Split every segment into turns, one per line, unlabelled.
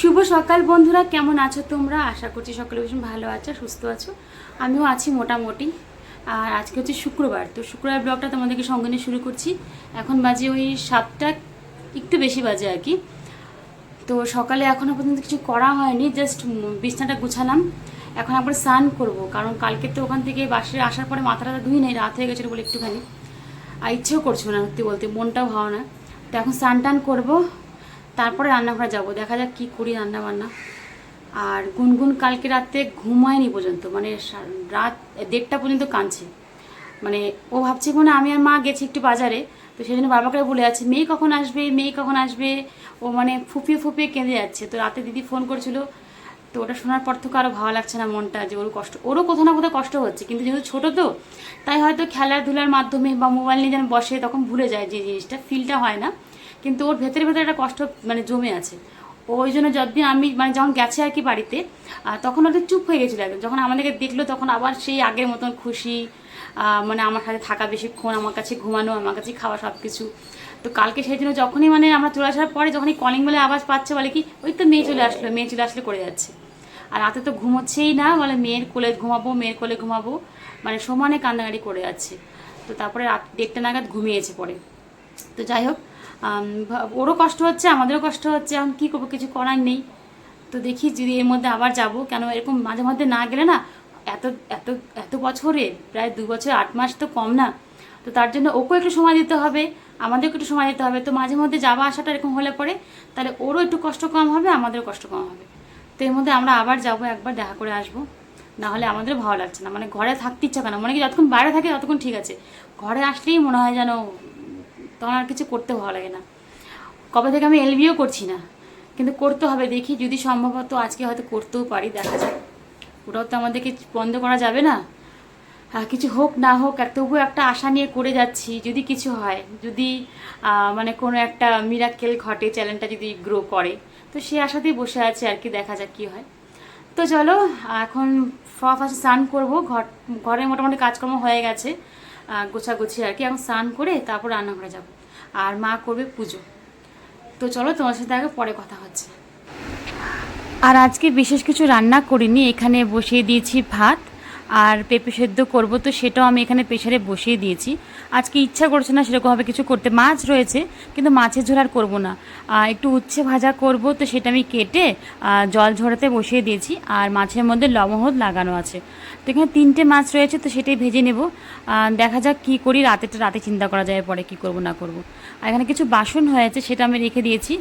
শুভ সকাল বন্ধুরা, কেমন আছো তোমরা? আশা করছি সকলে ভীষণ ভালো আছো, সুস্থ আছো। আমিও আছি মোটামুটি। আর আজকে হচ্ছে শুক্রবার, তো শুক্রবার ব্লগটা তোমাদেরকে সঙ্গে নিয়ে শুরু করছি। এখন বাজে ওই সাতটা, একটু বেশি বাজে আর কি। তো সকালে এখনও পর্যন্ত কিছু করা হয়নি জাস্ট বিছনাটা গুছালাম। এখন একবার স্নান করব, কারণ কালকে তো ওখান থেকে বাসে আসার পরে মাথাটা ধুই নেই, রাত হয়ে গেছিল বলে একটুখানি। আর ইচ্ছেও করছিল না সত্যি বলতে, মনটাও ভালো না। তো এখন স্নান টান করব তারপরে রান্নাঘরে যাব। দেখা যাক কি করি রান্না বান্না আর গুনগুন কালকে রাতে ঘুমায়নি পর্যন্ত মানে রাত দেড়টা পর্যন্ত কাঁদছে। মানে ও ভাবছে মানে আমি আর মা গেছি একটু বাজারে, তো সেই জন্য করে বলে আছে মেয়ে কখন আসবে? মেয়ে কখন আসবে? ও মানে ফুপিয়ে ফুপিয়ে কেঁদে যাচ্ছে। তো রাতে দিদি ফোন করেছিল তো ওটা শোনার পর থেকে আরও ভালো লাগছে না মনটা যে ওর কষ্ট, ওরও কোথাও না কোথাও কষ্ট হচ্ছে। কিন্তু যেহেতু ছোটো তো, তাই হয়তো খেলাধুলার মাধ্যমে বা মোবাইল নিয়ে যেন বসে তখন ভুলে যায় যে জিনিসটা ফিলটা হয় না। কিন্তু ওর ভেতরে ভেতরে একটা কষ্ট মানে জমে আছে। ওই জন্য যতদিন আমি মানে যখন গেছে আর কি বাড়িতে তখন ওদের চুপ হয়ে গেছিল একদম। যখন আমাদেরকে দেখল তখন আবার সেই আগের মতন খুশি মানে আমার সাথে থাকা বেশিক্ষণ, আমার কাছে ঘুমানো, আমার কাছে খাওয়া সব কিছু তো কালকে সেই জন্য যখনই মানে আমরা চলে আসার পরে যখনই কলিং বেলে আওয়াজ পাচ্ছে বলে কি, ওই তো মেয়ে চলে আসলো, মেয়ে চলে আসলে করে যাচ্ছে। আর রাতে তো ঘুমোচ্ছেই না, বলে মেয়ের কোলে ঘুমাবো, মেয়ের কোলে ঘুমাবো। মানে সমানে কান্নাকাটি করে যাচ্ছে। তো তারপরে রাত দেড়টা নাগাদ ঘুমিয়েছে পরে। তো যাই হোক ওরও কষ্ট হচ্ছে, আমাদেরও কষ্ট হচ্ছে, এখন কী করব, কিছু করার নেই। তো দেখি যদি এর মধ্যে আবার যাব, কেন এরকম মাঝে মধ্যে না গেলে না, এত এত এত বছরে, প্রায় দু বছর, আট মাস তো কম না। তো তার জন্য ওকেও একটু সময় দিতে হবে আমাদেরকে একটু সময় দিতে হবে। তো মাঝে মধ্যে যাওয়া আসাটা এরকম হলে পরে তাহলে ওরও একটু কষ্ট কম হবে, আমাদেরও কষ্ট কম হবে। তো এর মধ্যে আমরা আবার যাব, একবার দেখা করে আসব। না হলে আমাদের ভালো লাগছে না মানে ঘরে থাকতে ইচ্ছা কেন মনে কি যতক্ষণ বাইরে থাকে ততক্ষণ ঠিক আছে। ঘরে আসলেই মনে হয় যেন তখন আর কিছু করতে ভালো লাগে না। কবে থেকে আমি এলবিও করছি না, কিন্তু করতে হবে, দেখি যদি সম্ভবত আজকে হয়তো করতেও পারি, দেখা যাক। ওটাও তো আমাদেরকে বন্ধ করা যাবে না। কিছু হোক না হোক এক তবুও একটা আশা নিয়ে করে যাচ্ছি, যদি কিছু হয়, যদি মানে কোনো একটা মিরাক্কেল ঘটে চ্যানেলটা যদি গ্রো করে। তো সেই আশাতেই বসে আছে, আর কি দেখা যাক কী হয়। তো চলো, এখন ফার্স্ট স্নান করব, ঘর ঘরে মোটামুটি কাজকর্ম হয়ে গেছে গোছাগুছি আর কি। এখন স্নান করে তারপর রান্নাঘরে যাব। আর মা করবে পুজো। তো চলো, তোমার সাথে আগে পরে কথা হচ্ছে। আর আজকে বিশেষ কিছু রান্না করিনি, এখানে বসিয়ে দিয়েছি ভাত। আর পেঁপে সেদ্ধ করব তো সেটাও আমি এখানে প্রেশারে বসিয়ে দিয়েছি। আজকে ইচ্ছা করছে না সেরকমভাবে কিছু করতে। মাছ রয়েছে, কিন্তু মাছের ঝোল আর করব না। একটু উচ্ছে ভাজা করব, তো সেটা আমি কেটে জল ঝরাতে বসিয়ে দিয়েছি, আর মাছের মধ্যে লবহদ লাগানো আছে। তো এখানে তিনটে মাছ রয়েছে, তো সেটাই ভেজে নেব। দেখা যাক কী করি রাতেটা রাতে চিন্তা করা যায়, পরে কী করব, না করব। আর এখানে কিছু বাসন হয়েছে, সেটা আমি রেখে দিয়েছি।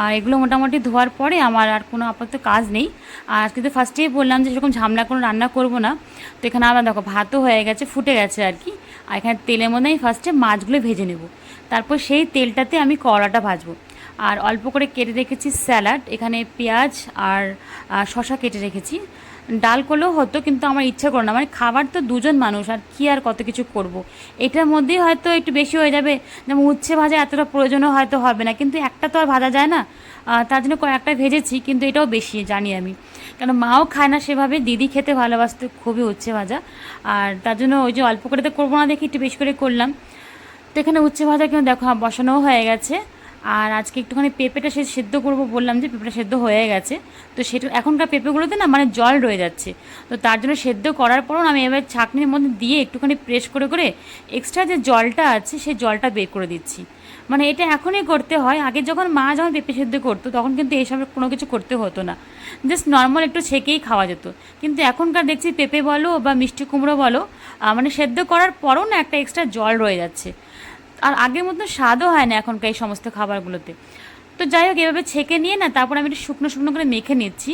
আর এগুলো মোটামুটি ধোয়ার পরে আমার আর কোনো আপাতত কাজ নেই। আর আজকে তো ফার্স্টেই বললাম যে সেরকম ঝামলা কোনো রান্না করব না। তো এখানে আবার দেখো, ভাতও হয়ে গেছে, ফুটে গেছে আর কি। আর এখানে তেলের মধ্যে আমি ফার্স্টে মাছগুলো ভেজে নেব। তারপর সেই তেলটাতে আমি কড়াটা ভাজবো। আর অল্প করে কেটে রেখেছি স্যালাড, এখানে পেঁয়াজ আর শশা কেটে রেখেছি। ডাল করলেও হতো, কিন্তু আমার ইচ্ছা করো না। মানে খাবার তো দুজন মানুষ, আর কি আর কত কিছু করব। এটার মধ্যেই হয়তো একটু বেশি হয়ে যাবে। যেমন উচ্ছে ভাজা এতটা প্রয়োজনও হয়তো হবে না, কিন্তু একটা তো আর ভাজা যায় না। তার জন্য কয়েকটা ভেজেছি, কিন্তু এটাও বেশি জানি আমি। কেন মাও খায় না সেভাবে, দিদি খেতে ভালোবাসতো, খুবই উচ্ছে ভাজা। আর তার জন্য ওই যে অল্প করে তো করব না দেখি একটু বেশি করে করলাম। তো এখানে উচ্ছে ভাজা কিন্তু দেখো, বসানোও হয়ে গেছে। আর আজকে একটুখানি পেঁপেটা সে সেদ্ধ করব বললাম যে পেঁপেটা সেদ্ধ হয়ে গেছে। তো সেটা এখনকার পেঁপেগুলোতে না মানে জল রয়ে যাচ্ছে। তো তার জন্য সেদ্ধ করার পরও আমি এবার ছাঁকনির মধ্যে দিয়ে একটুখানি প্রেস করে করে এক্সট্রা যে জলটা আছে সেই জলটা বের করে দিচ্ছি। মানে এটা এখনই করতে হয়। আগে যখন মা যখন পেঁপে সেদ্ধ করতো, তখন কিন্তু এইসব কোনো কিছু করতে হতো না। জাস্ট নর্মাল একটু ছেঁকেই খাওয়া যেত। কিন্তু এখনকার দেখছি পেঁপে বলো বা মিষ্টি কুমড়ো বলো মানে সেদ্ধ করার পরও না একটা এক্সট্রা জল রয়ে যাচ্ছে। আর আগের মতো স্বাদও হয় না এখনকার এই সমস্ত খাবারগুলোতে। তো যাই হোক, এভাবে ছেঁকে নিয়ে না, তারপর আমি একটু শুকনো শুকনো করে মেখে নিচ্ছি।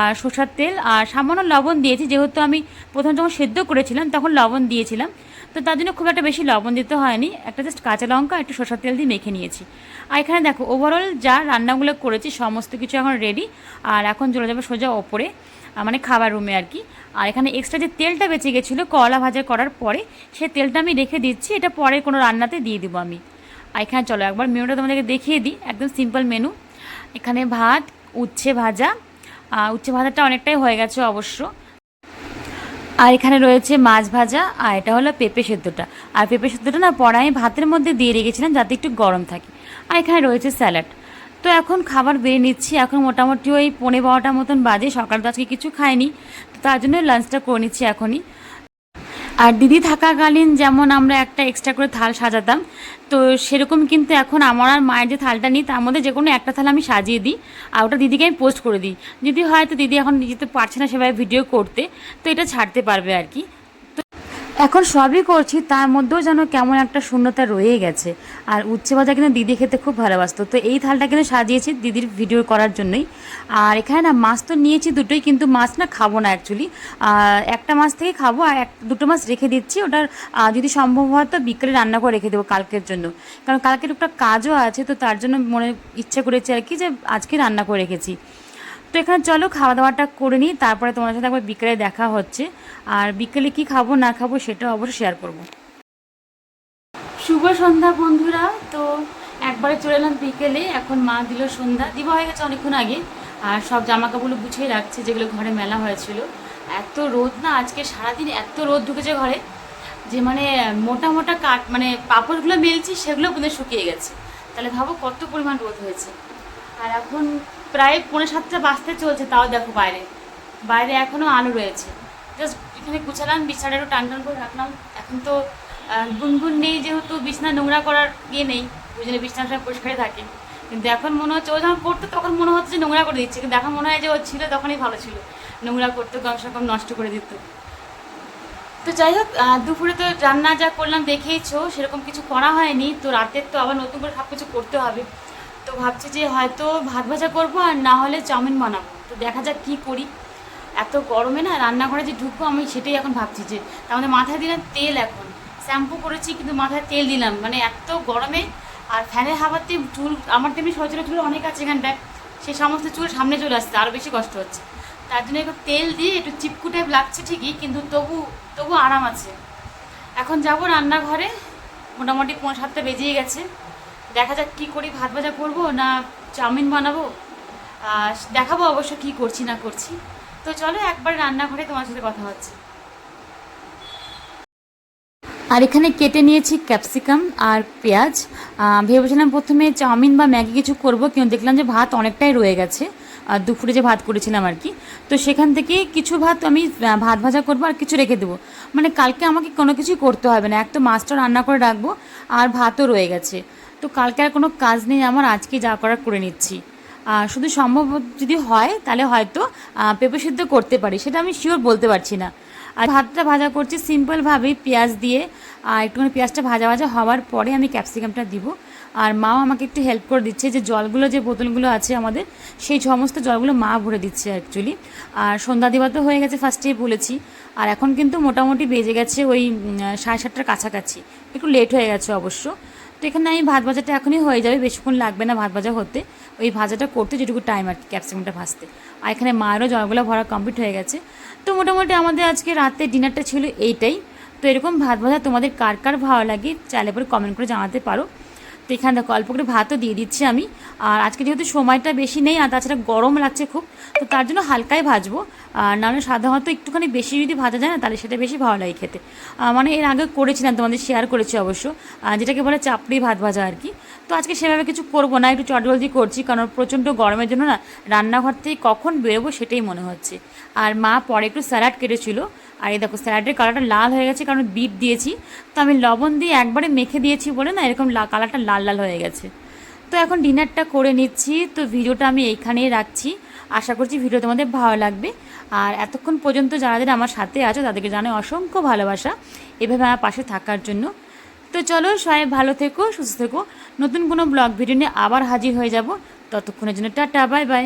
আর সর্ষার তেল আর সামান্য লবণ দিয়েছি, যেহেতু আমি প্রথম যখন সেদ্ধ করেছিলাম তখন লবণ দিয়েছিলাম। তো তার জন্য খুব একটা বেশি লবণ দিতে হয়নি। একটা জাস্ট কাঁচা লঙ্কা, একটু সর্ষার তেল দিয়ে মেখে নিয়েছি। আর এখানে দেখো ওভারঅল যা রান্নাগুলো করেছি, সমস্ত কিছু এখন রেডি আর এখন চলে যাবে সোজা ওপরে। মানে খাবার রুমে আর কি। আর এখানে এক্সট্রা যে তেলটা বেঁচে গেছিল কলা ভাজা করার পরে, সে তেলটা আমি রেখে দিচ্ছি, এটা পরে কোনো রান্নাতে দিয়ে দিব আমি। আর এখানে চলো একবার মেনুটা তোমাদেরকে দেখিয়ে দিই, একদম সিম্পল মেনু এখানে ভাত, উচ্ছে ভাজা উচ্ছে ভাজাটা অনেকটাই হয়ে গেছে অবশ্য। আর এখানে রয়েছে মাছ ভাজা, আর এটা হলো পেঁপে সেদ্ধটা। আর পেঁপে সেদ্ধটা না পরে আমি ভাতের মধ্যে দিয়ে রেখেছিলাম যাতে একটু গরম থাকে। আর এখানে রয়েছে স্যালাড। তো এখন খাবার বেড়ে নিচ্ছি। এখন মোটামুটি ওই পৌনে বারোটার মতন বাজে, সকাল তো আজকে কিছু খাইনি। তো তার জন্য লাঞ্চটা করে নিচ্ছি এখনই। আর দিদি থাকাকালীন যেমন আমরা একটা এক্সট্রা করে থাল সাজাতাম, তো সেরকম কিন্তু এখন আমার আর মায়ের যে থালটা নিই, তার মধ্যে যে কোনো একটা থাল আমি সাজিয়ে দিই আর ওটা দিদিকে আমি পোস্ট করে দিই। যদি হয় তো দিদি এখন নিজে তো পারছে না সেভাবে ভিডিও করতে, তো এটা ছাড়তে পারবে আর কি। এখন সবই করছি, তার মধ্যেও যেন কেমন একটা শূন্যতা রয়ে গেছে। আর উচ্ছে ভাজা কিন্তু দিদি খেতে খুব ভালোবাসতো। তো এই থালটা কিন্তু সাজিয়েছি দিদির ভিডিও করার জন্যই। আর এখানে না, মাছ তো নিয়েছি দুটোই, কিন্তু মাছ না খাব না অ্যাকচুয়ালি একটা মাছ থেকে খাব, আর এক, দুটো মাছ রেখে দিচ্ছি। ওটার যদি সম্ভব হয় তো বিকেলে রান্না করে রেখে দেবো কালকের জন্য। কারণ কালকের একটা কাজও আছে, তো তার জন্য মনে ইচ্ছে করেছে আর কি যে আজকে রান্না করে রেখেছি। তো এখানে চলো খাওয়া দাওয়াটা করে নিই, তারপরে তোমার সাথে একবার বিকেলে দেখা হচ্ছে। আর বিকেলে কি খাব, না খাব সেটা অবশ্যই শেয়ার করব। শুভ সন্ধ্যা, বন্ধুরা। তো একবারে চলে এলাম বিকেলে, এখন মা দিল সন্ধ্যা। দিবা হয়ে গেছে অনেকক্ষণ আগে, আর সব জামা কাপড়গুলো গুছিয়ে রাখছে, যেগুলো ঘরে মেলা হয়েছিল। এত রোদ না, আজকে সারাদিন এত রোদ ঢুকেছে ঘরে, যে মানে মোটা মোটা কাঠ মানে পাপড়গুলো মেলছি, সেগুলো বোধহয় শুকিয়ে গেছে। তাহলে ভাবো কত পরিমাণ রোদ হয়েছে। আর এখন প্রায় পৌনে সাতটা বাজতে চলছে, তাও দেখো বাইরে। বাইরে এখনও আলো রয়েছে। জাস্ট এখানে গুছালাম বিছানাটা একটু টান টান করে রাখলাম। এখন তো গুনগুন নেই যেহেতু, বিছনা নোংরা করার ইয়ে নেই, ওই জন্য বিছনা সব পরিষ্কারই থাকে। কিন্তু এখন মনে হচ্ছে, ও যখন পড়তো তখন মনে হচ্ছে যে নোংরা করে দিচ্ছে, কিন্তু এখন মনে হয় যে ও ছিল তখনই ভালো ছিল। নোংরা করতো কমসে কম নষ্ট করে দিত। তো যাই হোক দুপুরে তো রান্না যা করলাম দেখেইছো, সেরকম কিছু করা হয়নি। তো রাতের তো আবার নতুন করে সব কিছু করতে হবে। ভাবছি যে হয়তো ভাত ভাজা করব আর না হলে চাউমিন বানাবো। তো দেখা যাক কী করি। এত গরমে না রান্নাঘরে যে ঢুকবো আমি সেটাই এখন ভাবছি যে, তার মধ্যে মাথায় দিলাম তেল এখন। শ্যাম্পু করেছি কিন্তু মাথায় তেল দিলাম। মানে এত গরমে আর ফ্যানের হাওয়াতে চুল, আমার তেমনি সচল চুল অনেক আছে এখানটায় সেই সমস্ত চুল সামনে চলে আসছে আরও বেশি কষ্ট হচ্ছে। তার জন্য একটু তেল দিয়ে একটু চিপকু টাইপ লাগছে ঠিকই, কিন্তু তবু তবু আরাম আছে। এখন যাব রান্নাঘরে। মোটামুটি পৌনে সাতটা বেজেই গেছে। দেখা যাক কী করি, ভাত ভাজা করব না চাউমিন বানাবো? দেখাবো অবশ্য কী করছি, না করছি। তো চলো একবার রান্নাঘরে তোমার সাথে কথা হচ্ছে। আর এখানে কেটে নিয়েছি ক্যাপসিকাম আর পেঁয়াজ। ভেবেছিলাম প্রথমে চাউমিন বা ম্যাগি কিছু করব, কিন্তু দেখলাম যে ভাত অনেকটাই রয়ে গেছে। আর দুপুরে যে ভাত করেছিলাম আর কি। তো সেখান থেকে কিছু ভাত আমি ভাত ভাজা করব আর কিছু রেখে দেবো। মানে কালকে আমাকে কোনো কিছুই করতে হবে না, এক তো মাছটা রান্না করে রাখব, আর ভাতও রয়ে গেছে। তো কালকে আর কোনো কাজ নেই, আমার আজকে যা করার করে নিচ্ছি। শুধু সম্ভব যদি হয়, তাহলে হয়তো পেঁপে সিদ্ধ করতে পারি, সেটা আমি শিওর বলতে পারছি না। আর ভাতটা ভাজা করছি সিম্পলভাবেই পেঁয়াজ দিয়ে, আর একটুখানি পেঁয়াজটা ভাজা ভাজা হওয়ার পরে আমি ক্যাপসিকামটা দিব। আর মাও আমাকে একটু হেল্প করে দিচ্ছে যে জলগুলো, যে বোতলগুলো আছে আমাদের, সেই সমস্ত জলগুলো মা ভরে দিচ্ছে অ্যাকচুয়ালি আর সন্ধ্যা দিবা তো হয়ে গেছে ফার্স্টেই বলেছি। আর এখন কিন্তু মোটামুটি বেজে গেছে ওই সাড়ে সাতটার কাছাকাছি, একটু লেট হয়ে গেছে অবশ্য। তো এখানে আমি ভাত ভাজাটা এখনই হয়ে যাবে, বেশিক্ষণ লাগবে না ভাত ভাজা হতে। ওই ভাজাটা করতে যেটুকু টাইম আর কি ক্যাপসিকামটা ভাজতে। আর এখানে মায়েরও জলগুলো ভরা কমপ্লিট হয়ে গেছে। তো মোটামুটি আমাদের আজকে রাতে ডিনারটা ছিল এইটাই। তো এরকম ভাত ভাজা তোমাদের কার কার ভালো লাগে, চাইলে পরে কমেন্ট করে জানাতে পারো। তো এখানে দেখো অল্প করে ভাতও দিয়ে দিচ্ছি আমি। আর আজকে যেহেতু সময়টা বেশি নেই, আর তাছাড়া গরম লাগছে খুব, তো তার জন্য হালকাই ভাজবো। আর নাহলে সাধারণত একটুখানি বেশি যদি ভাজা যায় না, তাহলে সেটা বেশি ভালো লাগে খেতে। মানে এর আগে করেছিলাম, তোমাদের শেয়ার করেছি অবশ্য। যেটাকে বলে চাপড়ি ভাত ভাজা আর কি। তো আজকে সেভাবে কিছু করব না, একটু চটজলদি করছি, কারণ প্রচণ্ড গরমের জন্য না রান্নাঘর থেকে কখন বেরোবো সেটাই মনে হচ্ছে। আর মা পরে একটু স্যালাড কেটেছিল। আর এই দেখো, স্যালাডের কালারটা লাল হয়ে গেছে, কারণ বিট দিয়েছি। তো আমি লবণ দিয়ে একবারে মেখে দিয়েছি বলে না, এরকম কালারটা লাল লাল লাল হয়ে গেছে। তো এখন ডিনারটা করে নিচ্ছি। তো ভিডিওটা আমি এইখানেই রাখছি। আশা করছি ভিডিও তোমাদের ভালো লাগবে। আর এতক্ষণ পর্যন্ত যারা আমার সাথে আছো, তাদেরকে জানাই অসংখ্য ভালোবাসা এভাবে আমার পাশে থাকার জন্য। তো চলো সবাই ভালো থেকো, সুস্থ থেকো। নতুন কোনো ব্লগ, ভিডিও নিয়ে আবার হাজির হয়ে যাব। ততক্ষণের জন্য টাটা, বাই বাই।